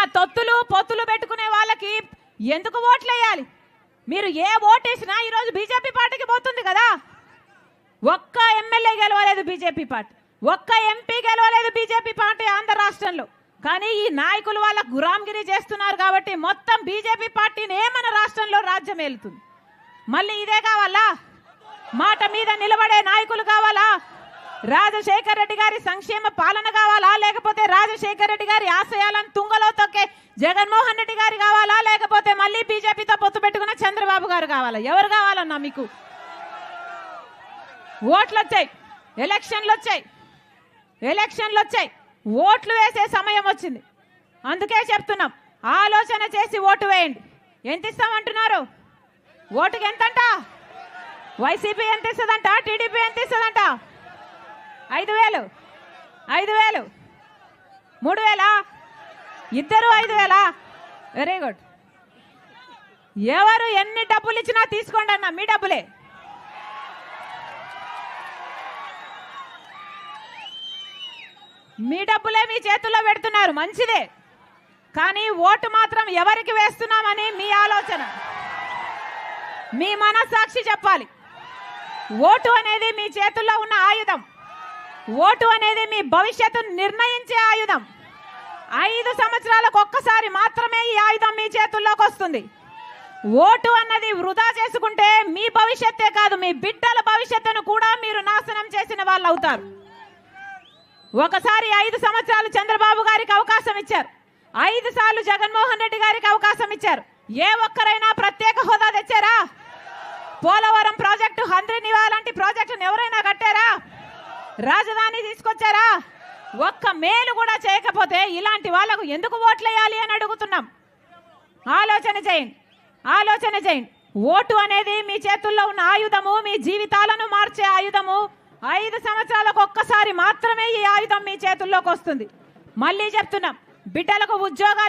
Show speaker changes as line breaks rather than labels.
ఇలా తొత్తులు పొత్తులు పెట్టుకునే వాళ్ళకి ఎందుకు ఓట్లు వేయాలి మీరు ఏ ఓటేసినా వేసినా ఈరోజు బీజేపీ పార్టీకి పోతుంది కదా. ఒక్క ఎమ్మెల్యే గెలవలేదు బీజేపీ పార్టీ. ఒక్క ఎంపీ గెలవలేదు బీజేపీ పార్టీ ఆంధ్ర రాష్ట్రంలో. కానీ ఈ నాయకులు వాళ్ళ గురాంగిరి చేస్తున్నారు కాబట్టి మొత్తం బీజేపీ పార్టీనే మన రాష్ట్రంలో రాజ్యం ఏలుతుంది. మళ్ళీ ఇదే కావాలా? మాట మీద నిలబడే నాయకులు కావాలా? రాజశేఖర్ రెడ్డి గారి సంక్షేమ పాలన కావాలా? లేకపోతే రాజశేఖర్ రెడ్డి గారి ఆశయాలను తుంగ జగన్మోహన్ రెడ్డి గారు కావాలా? లేకపోతే మళ్ళీ బీజేపీతో పొత్తు పెట్టుకున్న చంద్రబాబు గారు కావాలా? ఎవరు కావాలన్నా మీకు? ఓట్లు వచ్చాయి ఎలక్షన్లు వచ్చాయి ఎలక్షన్లు వచ్చాయి ఓట్లు వేసే సమయం వచ్చింది. అందుకే చెప్తున్నాం. ఆలోచన చేసి ఓటు వేయండి. ఎంత ఇస్తామంటున్నారు? ఓటుకి ఎంతంట? వైసీపీ ఎంత ఇస్తుందంట? టీడీపీ ఎంత ఇస్తుందంట? ఐదు వేలు. ఐదు వేలు. మూడు వేలా? ఇద్దరు ఐదు వేలా? వెరీ గుడ్ ఎవరు ఎన్ని డబ్బులు ఇచ్చినా తీసుకోండి అన్న మీ డబ్బులే. మీ డబ్బులే మీ చేతుల్లో పెడుతున్నారు మంచిదే. కానీ ఓటు మాత్రం ఎవరికి వేస్తున్నామని మీ ఆలోచన. మీ మనస్సాక్షి చెప్పాలి. ఓటు అనేది మీ చేతుల్లో ఉన్న ఆయుధం. ఓటు అనేది మీ భవిష్యత్తును నిర్ణయించే ఆయుధం. ఐదు సంవత్సరాలకు ఒక్కసారి మాత్రమే ఈ ఆయుధం మీ చేతుల్లోకి వస్తుంది. ఓటు అన్నది వృధా చేసుకుంటే మీ భవిష్యత్తే కాదు మీ బిడ్డల భవిష్యత్తును కూడా మీరు నాశనం చేసిన వాళ్ళు అవుతారు. ఒకసారి ఐదు సంవత్సరాలు చంద్రబాబు గారికి అవకాశం ఇచ్చారు. ఐదు సార్లు జగన్మోహన్ రెడ్డి గారికి అవకాశం ఇచ్చారు. ఏ ఒక్కరైనా ప్రత్యేక హోదా తెచ్చారా? పోలవరం ప్రాజెక్టు హంద్రి నివా లాంటి ప్రాజెక్టును ఎవరైనా కట్టారా? రాజధాని తీసుకొచ్చారా? ఒక్క మేలు కూడా చేయకపోతే ఇలాంటి వాళ్ళకు ఎందుకు ఓట్లేయాలి అని అడుగుతున్నాం. ఆలోచన చేయండి. ఆలోచన చేయండి. ఓటు అనేది మీ చేతుల్లో ఉన్న ఆయుధము మీ జీవితాలను మార్చే ఆయుధము. ఐదు సంవత్సరాలకు ఒక్కసారి మాత్రమే ఈ ఆయుధం మీ చేతుల్లోకి వస్తుంది. మళ్ళీ చెప్తున్నాం. బిడ్డలకు ఉద్యోగాలు